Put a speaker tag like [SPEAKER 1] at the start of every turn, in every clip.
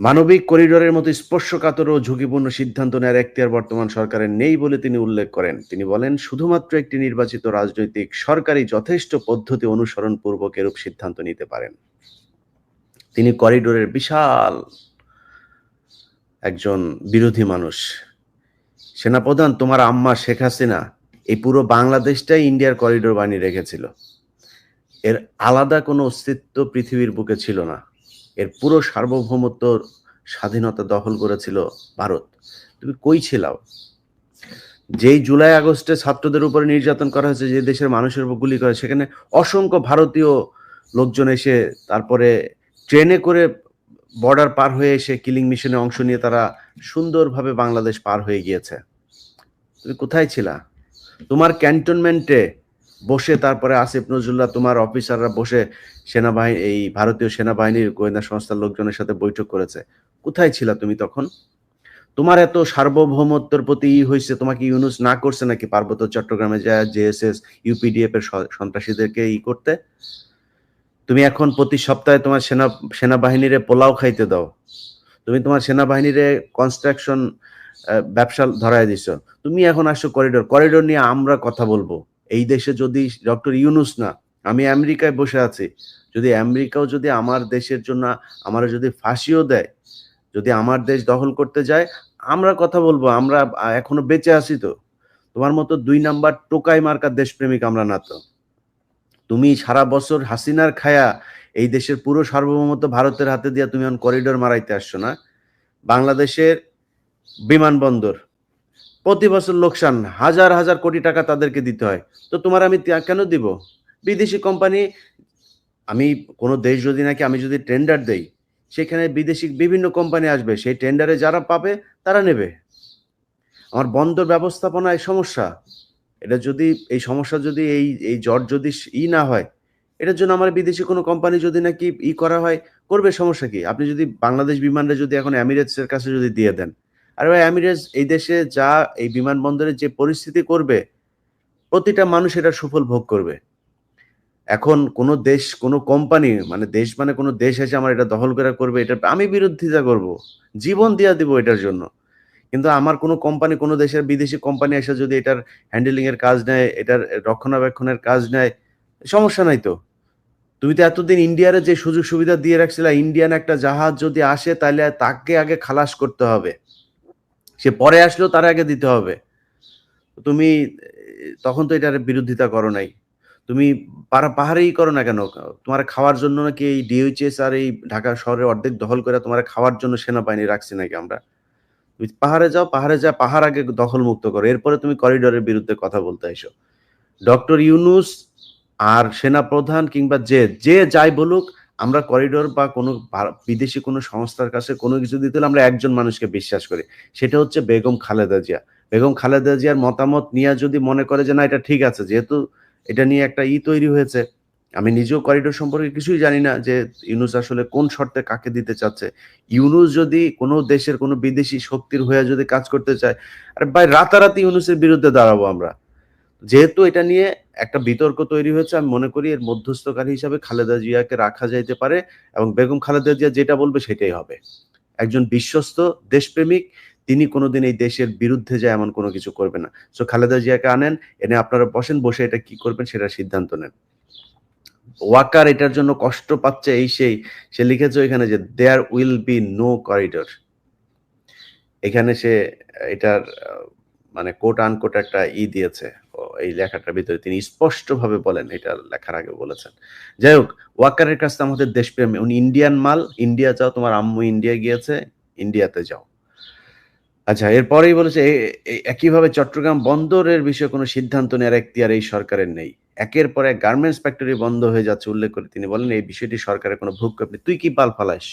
[SPEAKER 1] মানবিক করিডোরের মতো স্পর্শকাতর ও ঝুঁকিপূর্ণ সিদ্ধান্ত নেওয়ার এখতিয়ার বর্তমান সরকারের নেই বলে তিনি উল্লেখ করেন। তিনি বলেন, শুধুমাত্র একটি নির্বাচিত রাজনৈতিক সরকারই যথেষ্ট পদ্ধতি অনুসরণ পূর্বক এরূপ সিদ্ধান্ত নিতে পারেন। তিনি করিডোরের বিশাল একজন বিরোধী মানুষ। সেনাপ্রধান, তোমার আম্মা শেখ হাসিনা এই পুরো বাংলাদেশটাই ইন্ডিয়ার করিডোর বানিয়ে রেখেছিল। এর আলাদা কোনো অস্তিত্ব পৃথিবীর বুকে ছিল না। এর পুরো সার্বভৌমত্ব স্বাধীনতা দখল করেছিল ভারত। তুমি কই ছিলাও? যেই জুলাই আগস্টে ছাত্রদের উপরে নির্যাতন করা হয়েছে, যে দেশের মানুষের উপর গুলি করে সেখানে অসংখ্য ভারতীয় লোকজন এসে তারপরে ট্রেনে করে বর্ডার পার হয়ে এসে কিলিং মিশনে অংশ নিয়ে তারা সুন্দরভাবে বাংলাদেশ পার হয়ে গিয়েছে। তুমি কোথায় ছিলা? তোমার ক্যান্টনমেন্টে বসে তারপরে আসিফ নজরুল্লাহ, তোমার অফিসাররা বসে সেনাবাহিনী, এই ভারতীয় সেনাবাহিনীর গোয়েন্দা সংস্থার লোকজনের সাথে বৈঠক করেছে। কোথায় ছিলা তুমি তখন? তোমার এত সার্বভৌমত্বের প্রতি ই হয়েছে তোমাকে ইউনুস না করছে নাকি পার্বত্য চট্টগ্রামে যায় জেএসএস ইউপিডিএফ এর সন্ত্রাসীদেরকে ই করতে? তুমি এখন প্রতি সপ্তাহে তোমার সেনা, সেনাবাহিনীরে পোলাও খাইতে দাও। তুমি তোমার সেনাবাহিনীরে কনস্ট্রাকশন ব্যবসা ধরায় দিছ। তুমি এখন আসো করিডোর করিডোর নিয়ে আমরা কথা বলব। এই দেশে যদি ডক্টর ইউনুস না, আমি আমেরিকায় বসে আছি, যদি আমেরিকাও যদি আমার দেশের জন্য, আমার যদি ফাঁসিও দেয়, যদি আমার দেশ দখল করতে যায়, আমরা কথা বলব, আমরা এখনও বেঁচে আছি তো। তোমার মতো দুই নাম্বার টোকাই মার্কার দেশপ্রেমিক আমরা না তো। তুমি সারা বছর হাসিনার খায়া এই দেশের পুরো সার্বভৌমত্ব ভারতের হাতে দিয়া তুমি এখন করিডোর মারাইতে আসছো না? বাংলাদেশের বিমানবন্দর প্রতি বছর লোকসান, হাজার হাজার কোটি টাকা তাদেরকে দিতে হয়। তো তোমার আমি কেন দিব? বিদেশি কোম্পানি, আমি কোনো দেশ যদি নাকি আমি যদি টেন্ডার দেই, সেখানে বিদেশি বিভিন্ন কোম্পানি আসবে, সেই টেন্ডারে যারা পাবে, তারা নেবে। আমার বন্দর ব্যবস্থাপনায় সমস্যা। এটা যদি, এই সমস্যা যদি, এই এই জট যদি ই না হয়, এটার জন্য আমার বিদেশি কোনো কোম্পানি যদি নাকি ই করা হয়, করবে সমস্যা কি? আপনি যদি বাংলাদেশ বিমানটা যদি এখন এমিরেটস এর কাছে যদি দিয়ে দেন আর ভাই এমিরেটস এই দেশে যা, এই বিমানবন্দরে যে পরিস্থিতি করবে, প্রতিটা মানুষ এটা সুফল ভোগ করবে। এখন কোন দেশ, কোন কোম্পানি মানে দেশ মানে কোনো দেশ এসে আমার এটা দখল করে করবে, এটা আমি বিরোধিতা করব, জীবন দিয়া দিব এটার জন্য। কিন্তু আমার কোনো কোম্পানি, কোনো দেশের বিদেশি কোম্পানি এসে যদি এটার হ্যান্ডেলিং এর কাজ নেয়, এটার রক্ষণাবেক্ষণের কাজ নেয়, সমস্যা নাই তো। তুমি তো এতদিন ইন্ডিয়ারে যে সুযোগ সুবিধা দিয়ে রাখছিলা, ইন্ডিয়ান একটা জাহাজ যদি আসে তাহলে তাকে আগে খালাস করতে হবে। সে পরে আসলেও তার আগে দিতে হবে। তুমি, তখন তো এটার বিরোধিতা করো নাই। তুমি পাহাড়েই করো না কেন? তোমার খাওয়ার জন্য নাকি এই ডিএইচএস আর এই ঢাকা শহরের অর্ধেক দখল করে তোমার খাওয়ার জন্য সেনাবাহিনী রাখছি নাকি আমরা? তুমি পাহাড়ে যাও, পাহাড়ে যা, পাহাড় আগে দখল মুক্ত করো। এরপরে তুমি করিডোরের বিরুদ্ধে কথা বলতে এসো। ডক্টর ইউনুস আর সেনা প্রধান কিংবা যে যে যাই বলুক আমরা করিডোর বা কোনো বিদেশি কোনো সংস্থার কাছে কোনো কিছু দিতে হলে আমরা একজন মানুষকে বিশ্বাস করি। সেটা হচ্ছে বেগম খালেদা জিয়া। বেগম খালেদা জিয়ার মতামত নিয়ে যদি মনে করে যে না, এটা ঠিক আছে, যেহেতু এটা নিয়ে একটা ই তৈরি হয়েছে, আমি নিজেও করিডোর সম্পর্কে কিছুই জানি না যে ইউনুস আসলে কোন শর্তে কাকে দিতে চাচ্ছে। ইউনুস যদি কোনো দেশের কোনো বিদেশি শক্তির হয়ে যদি কাজ করতে চায়, আরে ভাই, রাতারাতি ইউনুসের বিরুদ্ধে দাঁড়াবো আমরা। যেহেতু এটা নিয়ে একটা বিতর্ক তৈরি হয়েছে, আমি মনে করি এর মধ্যস্থকারী হিসাবে খালেদা জিয়াকে রাখা যাইতে পারে এবং বেগম খালেদা জিয়া যেটা বলবে সেটাই হবে। একজন বিশ্বস্ত দেশপ্রেমিক, তিনি কোনোদিন এই দেশের বিরুদ্ধে যায় এমন কোনো কিছু করবে না। সো খালেদা জিয়াকে আনেন, এনে আপনারা বসেন, বসে এটা কি করবেন সেটা সিদ্ধান্ত নেন। ওয়াকার এটার জন্য কষ্ট পাচ্ছে এই সেই, সে লিখেছে এখানে যে there will be no corridor এখানে সে এটার মানে কোট আনকোট একটা ই দিয়েছে। এই লেখাটার ভিতরে তিনি স্পষ্টভাবে বলেন, এটা লেখার আগে বলেছেন। যাই হোক ওয়াকারের কাছে আমাদের দেশপ্রেম, উনি ইন্ডিয়ান মাল, ইন্ডিয়া যাও, তোমার আম্মু ইন্ডিয়া গিয়েছে, ইন্ডিয়াতে যাও। আচ্ছা এরপরেই বলেছে একইভাবে চট্টগ্রাম বন্দরের বিষয়ে কোনো সিদ্ধান্ত নেওয়ার এখতিয়ার এই সরকারের নেই। একের পর এক গার্মেন্টস ফ্যাক্টরি বন্ধ হয়ে যাচ্ছে, উল্লেখ করে তিনি বলেন, এই বিষয়টি সরকারের কোনো ভূক্ষেপ নেই। তুই কি পাল ফালাস?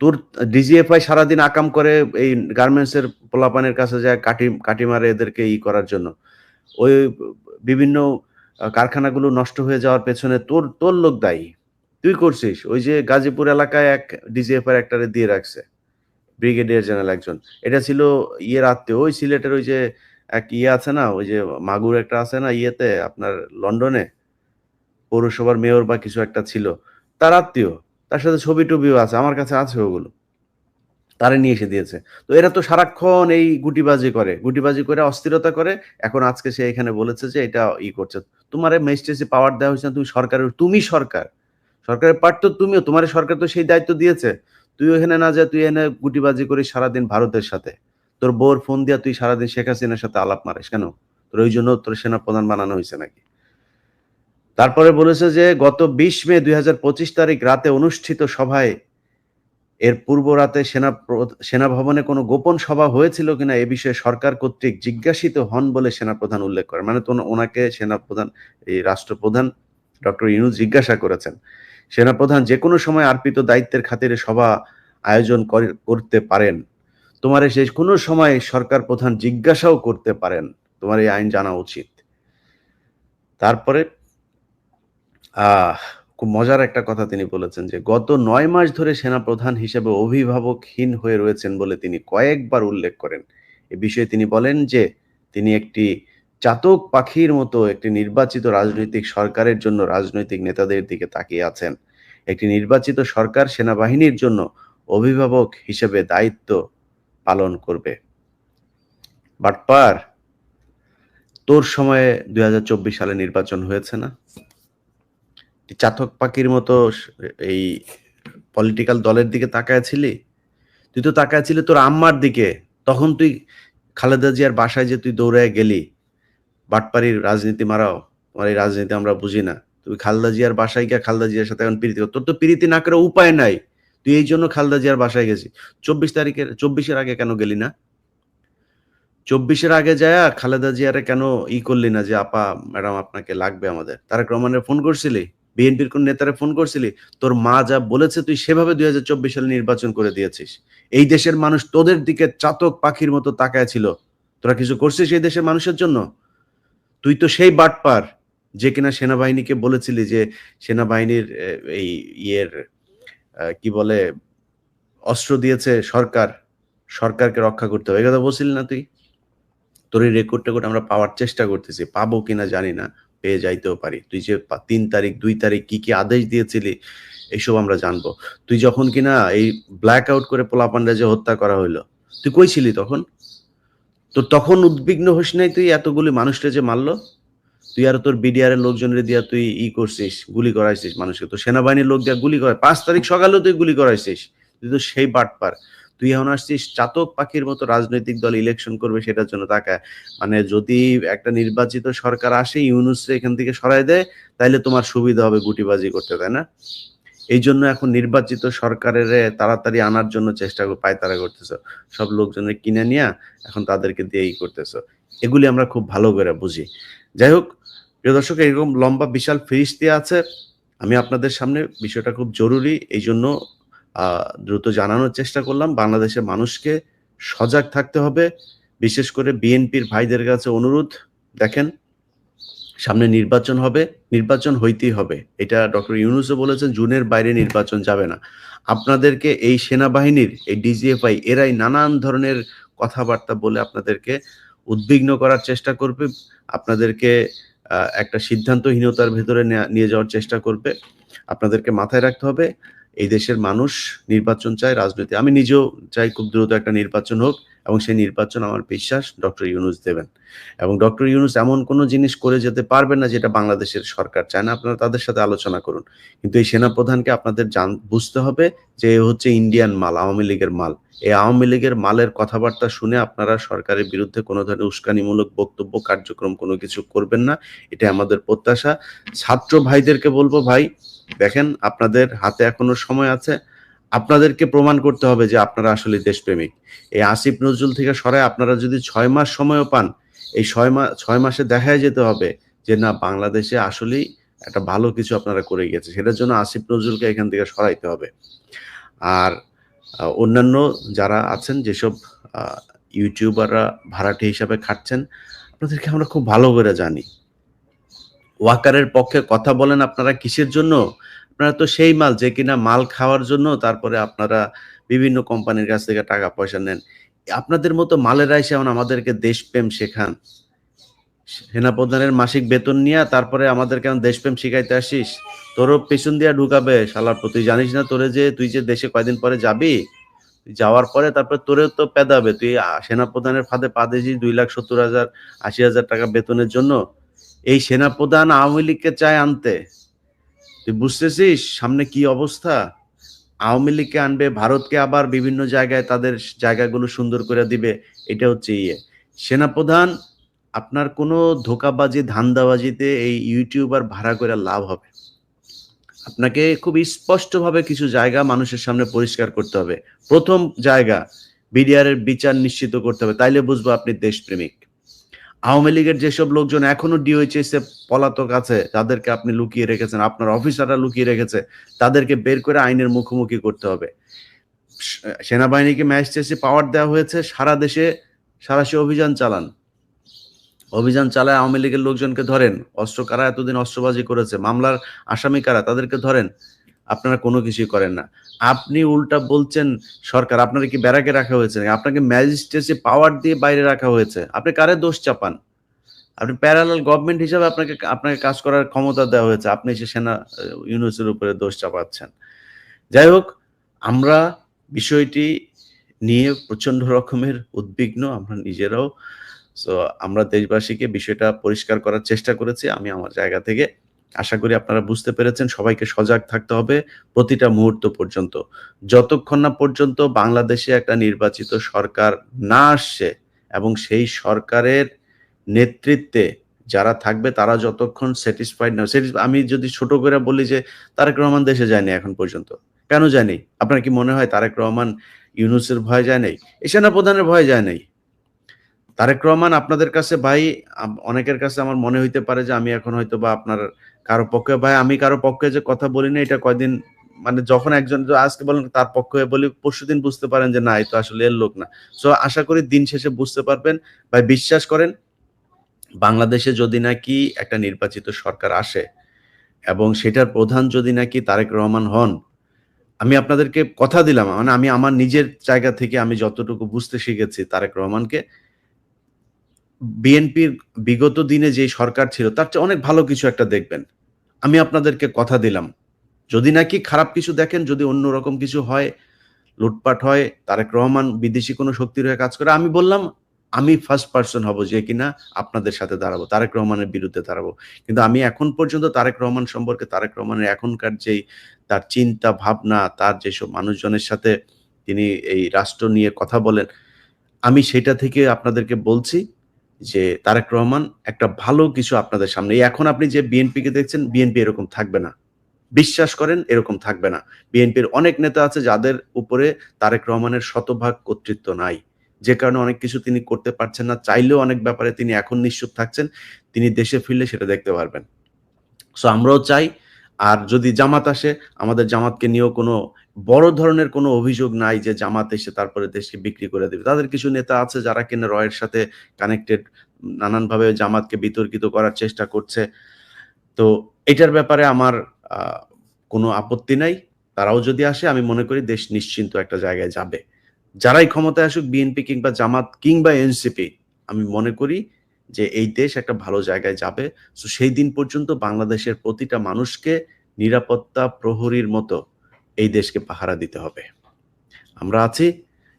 [SPEAKER 1] তোর ডিজিএফআই সারাদিন আকাম করে এই গার্মেন্টস এর পোলাপানের কাছে যায় কাটি কাটি মারে এদেরকে ই করার জন্য। ওই বিভিন্ন কারখানাগুলো নষ্ট হয়ে যাওয়ার পেছনে তোর তোর লোক দায়ী। তুই করছিস। ওই যে গাজীপুর এলাকায় এক ডিজিএফআই একটারে দিয়ে রাখছে। ব্রিগেডিয়ার জেনারেল একজন। এটা ছিল ইয়ের আত্মীয়। ওই সিলেটের ওই যে এক ইয়ে আছে না, ওই যে মাগুর একটা আছে না ইয়েতে, আপনার লন্ডনে, পৌরসভার মেয়র বা কিছু একটা ছিল। তার আত্মীয়। তার সাথে ছবি টবিও আছে। আমার কাছে আছে ওগুলো। তারে নিয়ে এসে দিয়েছে। তো এরা তো সারাক্ষণ এই গুটিবাজি করে। গুটিবাজি করে, অস্থিরতা করে। এখন আজকে সে এখানে বলেছে যে এটা ই করছে। তোমার ম্যাজিস্ট্রেসি পাওয়ার দেওয়া হয়েছে তুমি সরকারের, তুমি সরকার। সরকারের পার্ট তো তুমিও, তোমার সরকার তো সেই দায়িত্ব দিয়েছে। তুই ওখানে না যা, তুই এখানে গুটিবাজি করিস সারাদিন ভারতের সাথে। তোর বউর ফোন দিয়া তুই সারাদিন শেখ হাসিনার সাথে আলাপ মারিস কেন? তোর ওই জন্য তোর সেনা প্রধান বানানো হয়েছে নাকি? তারপরে বলেছে যে গত বিশ মে দুই হাজার পঁচিশ তারিখ রাতে অনুষ্ঠিত সভায় এর পূর্ব রাতে সেনা প্র- সেনা ভবনে কোনো গোপন সভা হয়েছিল কিনা এ বিষয়ে সরকার কর্তৃক জিজ্ঞাসিত হন বলে সেনাপ্রধান উল্লেখ করে মানে তো ওনাকে সেনাপ্রধান, এই রাষ্ট্রপ্রধান ডক্টর ইনু জিজ্ঞাসা করেছেন। সেনাপ্রধান, যে কোনো সময় আর্পিত দায়িত্বের খাতিরে সভা আয়োজন করে- করতে পারেন। তোমার শেষ কোনো সময় সরকার প্রধান জিজ্ঞাসাও করতে পারেন। তোমার এই আইন জানা উচিত। তারপরে, আহ খুব মজার একটা কথা তিনি বলেছেন যে, গত নয় মাস ধরে সেনা প্রধান হিসেবে অভিভাবকহীন হয়ে রয়েছেন বলে তিনি কয়েকবার উল্লেখ করেন। এ বিষয়ে তিনি বলেন যে, তিনি একটি চাতক পাখির মতো একটি নির্বাচিত রাজনৈতিক সরকারের জন্য রাজনৈতিক নেতাদের দিকে তাকিয়ে আছেন। একটি নির্বাচিত সরকার সেনাবাহিনীর জন্য অভিভাবক হিসেবে দায়িত্ব পালন করবে। বাটপার, তোর সময়ে দুই হাজার চব্বিশ সালে নির্বাচন হয়েছে না? চাতক পাখির মতো এই পলিটিক্যাল দলের দিকে তাকায় ছিলি? তুই তো তাকায় ছিলি তোর আম্মার দিকে। তখন তুই খালেদা জিয়ার বাসায় যে তুই দৌড়ায় গেলি, বাটপাড়ির রাজনীতি মারাও, তোমার এই রাজনীতি আমরা বুঝি না। তুই খালদা জিয়ার বাসায় গিয়ে খালদা জিয়ার সাথে এখন প্রীতি। তোর তো প্রীতি না করে উপায় নাই। তুই এই জন্য খালদা জিয়ার বাসায় গেছি। চব্বিশ তারিখের, চব্বিশের আগে কেন গেলি না? চব্বিশের আগে যায় খালেদা জিয়ারে কেন ই করলি না যে, আপা, ম্যাডাম, আপনাকে লাগবে আমাদের? তারেক রহমানের ফোন করছিলি? বিএনপির কোন নেতারে ফোন করছিলি? তোর মা যা বলেছে তুই সেভাবে দুই সালে নির্বাচন করে দিয়েছিস। এই দেশের মানুষ তোদের দিকে চাতক পাখির মতো তাকায় ছিল। তোরা কিছু করছিস এই দেশের মানুষের জন্য? তুই তো সেই বাটপার যে কিনা সেনাবাহিনীকে বলেছিলি যে সেনাবাহিনীর এই ইয়ের কি বলে, অস্ত্র দিয়েছে সরকার, সরকারকে রক্ষা করতে হবে। এই কথা বলছিলি না তুই? তোর এই রেকর্ড টেকর্ড আমরা পাওয়ার চেষ্টা করতেছি। পাবো কিনা জানি না। পেয়ে যাইতেও পারি। তুই যে তিন তারিখ, দুই তারিখ কি কি আদেশ দিয়েছিলি এইসব আমরা জানব। তুই যখন কিনা এই ব্ল্যাক আউট করে পোলাপান্ডা যে হত্যা করা হইল, তুই কই ছিলি তখন? তো তখন উদ্বিগ্ন হোস নাই তুই এতগুলি মানুষটা যে মারলো? তুই আর তোর বিডিআর এর লোকজনের দিয়া তুই ই করছিস, গুলি করাইছিস মানুষকে। তো সেনাবাহিনীর লোক দিয়া গুলি করে পাঁচ তারিখ সকালেও তুই গুলি করাইছিস। তুই তো সেই বাটপার। তুই এখন আসছিস চাতক পাখির মতো রাজনৈতিক দল ইলেকশন করবে সেটার জন্য তাকায়। মানে যদি একটা নির্বাচিত সরকার আসে ইউনুসে এখান থেকে সরাই দেয়, তাইলে তোমার সুবিধা হবে গুটিবাজি করতে, তাই না? এই জন্য এখন নির্বাচিত সরকারের তাড়াতাড়ি আনার জন্য চেষ্টা পায়তারা করতেছ। সব লোকজনের কিনে নিয়ে এখন তাদেরকে দিয়ে ই করতেছ। এগুলি আমরা খুব ভালো করে বুঝি। যাই হোক, প্রিয় দর্শক, এরকম লম্বা বিশাল ফিরিস্তি আছে। আমি আপনাদের সামনে বিষয়টা খুব জরুরি। এই জন্য দ্রুত জানানোর চেষ্টা করলাম। বাংলাদেশের মানুষকে সজাগ থাকতে হবে। বিশেষ করে বিএনপির ভাইদের কাছে অনুরোধ, দেখেন, সামনে নির্বাচন হবে, নির্বাচন হইতেই হবে। এটা ডক্টর ইউনুসও বলেছেন, জুনের বাইরে নির্বাচন যাবে না। আপনাদেরকে এই সেনাবাহিনীর, এই ডিজিএফআই, এরাই নানান ধরনের কথাবার্তা বলে আপনাদেরকে উদ্বিগ্ন করার চেষ্টা করবে। আপনাদেরকে একটা সিদ্ধান্তহীনতার ভেতরে নেয়া- যাওয়ার চেষ্টা করবে। আপনাদেরকে মাথায় রাখতে হবে। এই দেশের মানুষ নির্বাচন চায় রাজনীতি। আমি নিজেও চাই খুব দ্রুত একটা নির্বাচন হোক এবং সেই নির্বাচন আমার বিশ্বাস ডক্টর ইউনুস দেবেন। এবং ডক্টর ইউনুস এমন কোনো জিনিস করে যেতে পারবেন না যেটা বাংলাদেশের সরকার চায় না। আপনারা তাদের সাথে আলোচনা করুন। কিন্তু এই সেনাপ্রধানকে আপনাদের জান বুঝতে হবে যে হচ্ছে ইন্ডিয়ান মাল, আওয়ামী লীগের মাল। এই আওয়ামী লীগের মালের কথাবার্তা শুনে আপনারা সরকারের বিরুদ্ধে কোনো ধরনের উস্কানিমূলক বক্তব্য, কার্যক্রম কোনো কিছু করবেন না। এটা আমাদের প্রত্যাশা। ছাত্র ভাইদেরকে বলব ভাই দেখেন, আপনাদের হাতে এখনও সময় আছে। আপনাদেরকে প্রমাণ করতে হবে যে আপনারা আসলে দেশপ্রেমিক। এই আসিফ নজরুল থেকে সরায় আপনারা যদি ছয় মাস সময়ও পান, এই ছয় মাস ছয় মাসে দেখায় যেতে হবে যে না, বাংলাদেশে আসলেই একটা ভালো কিছু আপনারা করে গেছে সেটার জন্য আসিফ নজরুলকে এখান থেকে সরাইতে হবে। আর অন্যান্য যারা আছেন, যেসব ইউটিউবাররা ভাড়াটে হিসাবে খাটছেন, আপনাদেরকে আমরা খুব ভালো করে জানি। ওয়াকারের পক্ষে কথা বলেন আপনারা কিসের জন্য? আপনারা তো সেই মাল, যে কিনা মাল খাওয়ার জন্য তারপরে আপনারা বিভিন্ন কোম্পানির কাছ থেকে টাকা পয়সা নেন। আপনাদের মতো মালেরা এসে এখন আমাদেরকে দেশপ্রেম শেখান। সেনাপ্রধানের মাসিক বেতন নিয়ে তারপরে আমাদের কেন দেশপ্রেম শিখাইতে আসিস। তোরও পেছন দিয়া ঢুকাবে, শালার পর। তুই জানিস না তোরে যে তুই যে দেশে কয়দিন পরে যাবি? যাওয়ার পরে তারপরে তোরেও তো পেদাবে। তুই সেনাপ্রধানের ফাঁদে পা দিয়েছিস দুই লাখ সত্তর হাজার, আশি হাজার টাকা বেতনের জন্য। এই সেনাপ্রধান আওয়ামী লীগকে চায় আনতে। তুই বুঝতেছিস সামনে কি অবস্থা? আওয়ামী লীগকে আনবে, ভারতকে আবার বিভিন্ন জায়গায় তাদের জায়গাগুলো সুন্দর করে দিবে, এটা হচ্ছে ইয়ে। সেনাপ্রধান, আপনার কোনো ধোকাবাজি, ধান্দাবাজিতে এই ইউটিউবার ভাড়া করে লাভ হবে। আপনাকে খুব স্পষ্টভাবে কিছু জায়গা মানুষের সামনে পরিষ্কার করতে হবে। প্রথম জায়গা বিডিআর এর বিচার নিশ্চিত করতে হবে। তাইলে বুঝব আপনি দেশপ্রেমিক। আওয়ামী লীগের যেসব লোকজন এখনও ডিওএইচএস এ পলাতক আছে, তাদেরকে আপনি লুকিয়ে রেখেছেন, আপনার অফিসাররা লুকিয়ে রেখেছে, তাদেরকে বের করে আইনের মুখোমুখি করতে হবে। সেনাবাহিনীকে ম্যাজিস্ট্রেসি পাওয়ার দেওয়া হয়েছে, সারা দেশে সারাশি অভিযান চালান। অভিযান চালায় আওয়ামী লীগের লোকজনকে ধরেন, অস্ত্র কারা এতদিন অস্ত্রবাজি করেছে, মামলার আসামি কারা, তাদেরকে ধরেন। আপনারা কোনো কিছুই করেন না। আপনি উল্টা বলছেন, সরকার, আপনারা কি ব্যারাকে রাখা হয়েছে আপনাকে ম্যাজিস্ট্রেসি পাওয়ার দিয়ে বাইরে রাখা হয়েছে। আপনি কারে দোষ চাপান? আপনি প্যারালাল গভর্নমেন্ট হিসাবে আপনাকে আপনাকে কাজ করার ক্ষমতা দেওয়া হয়েছে। আপনি সে সেনা ইউনুসের উপরে দোষ চাপাচ্ছেন। যাই হোক, আমরা বিষয়টি নিয়ে প্রচণ্ড রকমের উদ্বিগ্ন। আমরা নিজেরাও, সো আমরা দেশবাসীকে বিষয়টা পরিষ্কার করার চেষ্টা করেছি। আমি আমার জায়গা থেকে আশা করি আপনারা বুঝতে পেরেছেন, সবাইকে সজাগ থাকতে হবে প্রতিটা মুহূর্ত পর্যন্ত। যতক্ষণ না পর্যন্ত বাংলাদেশে একটা নির্বাচিত সরকার না আসছে এবং সেই সরকারের নেতৃত্বে যারা থাকবে তারা যতক্ষণ স্যাটিসফাইড না আমি যদি ছোট করে বলি যে তারেক রহমান দেশে যায়নি এখন পর্যন্ত। কেন যায়নি? আপনার কি মনে হয় তারেক রহমান ইউনুসের ভয় যায় নেই? সেনাপ্রধানের ভয় যায় নাই? তারেক রহমান আপনাদের কাছে, ভাই অনেকের কাছে আমার মনে হইতে পারে যে আমি এখন হয়তো বা আপনার কারও পক্ষে, ভাই, আমি কারও পক্ষে যে কথা বলি না, এটা কয়দিন মানে যখন একজন আজকে বলেন তার পক্ষে বলি, পরশুদিন বুঝতে পারেন যে না এই তো আসলে এর লোক না। সো আশা করি দিন শেষে বুঝতে পারবেন। ভাই, বিশ্বাস করেন, বাংলাদেশে যদি নাকি একটা নির্বাচিত সরকার আসে এবং সেটার প্রধান যদি নাকি তারেক রহমান হন, আমি আপনাদেরকে কথা দিলাম মানে আমি আমার নিজের জায়গা থেকে আমি যতটুকু বুঝতে শিখেছি তারেক রহমানকে বিএনপির বিগত দিনে যে সরকার ছিল, তার চেয়ে অনেক ভালো কিছু একটা দেখবেন। আমি আপনাদেরকে কথা দিলাম। যদি নাকি খারাপ কিছু দেখেন, যদি অন্যরকম কিছু হয়, লুটপাট হয়, তারেক রহমান বিদেশি কোনো শক্তির হয়ে কাজ করে, আমি বললাম, আমি ফার্স্ট পার্সন হব যে কিনা আপনাদের সাথে দাঁড়াবো, তারেক রহমানের বিরুদ্ধে দাঁড়াবো। কিন্তু আমি এখন পর্যন্ত তারেক রহমান সম্পর্কে, তারেক রহমানের এখনকার যেই তার চিন্তা, ভাবনা, তার যেসব মানুষজনের সাথে তিনি এই রাষ্ট্র নিয়ে কথা বলেন, আমি সেটা থেকে আপনাদেরকে বলছি। যে তারেক রহমান একটা ভালো কিছু আপনাদের সামনে। এখন আপনি যে বিএনপিকে দেখছেন, বিএনপি এরকম থাকবে না। বিশ্বাস করেন, এরকম থাকবে না। বিএনপির অনেক নেতা আছে যাদের উপরে তারেক রহমানের শতভাগ কর্তৃত্ব নাই। যে কারণে অনেক কিছু তিনি করতে পারছেন না। চাইলেও অনেক ব্যাপারে তিনি এখন নিশ্চুপ থাকছেন। তিনি দেশে ফিরলে সেটা দেখতে পারবেন। সো আমরাও চাই, আর যদি জামাত আসে, আমাদের জামাতকে নিয়েও কোনো বড় ধরনের কোনো অভিযোগ নাই যে জামাত এসে তারপরে দেশকে বিক্রি করে দেবে। তাদের কিছু নেতা আছে যারা কিনা রয়ের সাথে কানেক্টেড নানানভাবে জামাতকে বিতর্কিত করার চেষ্টা করছে। তো এটার ব্যাপারে আমার কোনো আপত্তি নাই। তারাও যদি আসে, আমি মনে করি দেশ নিশ্চিন্ত একটা জায়গায় যাবে। যারাই ক্ষমতায় আসুক বিএনপি কিংবা জামাত কিংবা এনসিপি আমি মনে করি যে এই দেশ একটা ভালো জায়গায় যাবে। তো সেই দিন পর্যন্ত বাংলাদেশের প্রতিটা মানুষকে নিরাপত্তা প্রহরীর মতো এই দেশকে পাহারা দিতে হবে। আমরা আছি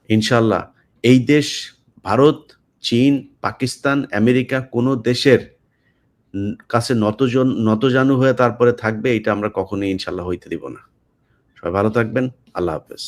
[SPEAKER 1] ইনশাল্লাহ এই দেশ, ভারত, চীন, পাকিস্তান, আমেরিকা কোনো দেশের কাছে নতজন, নতজানু হয়ে তারপরে থাকবে, এটা আমরা কখনোই ইনশাল্লাহ হইতে দিব না। সবাই ভালো থাকবেন, আল্লাহ হাফেজ।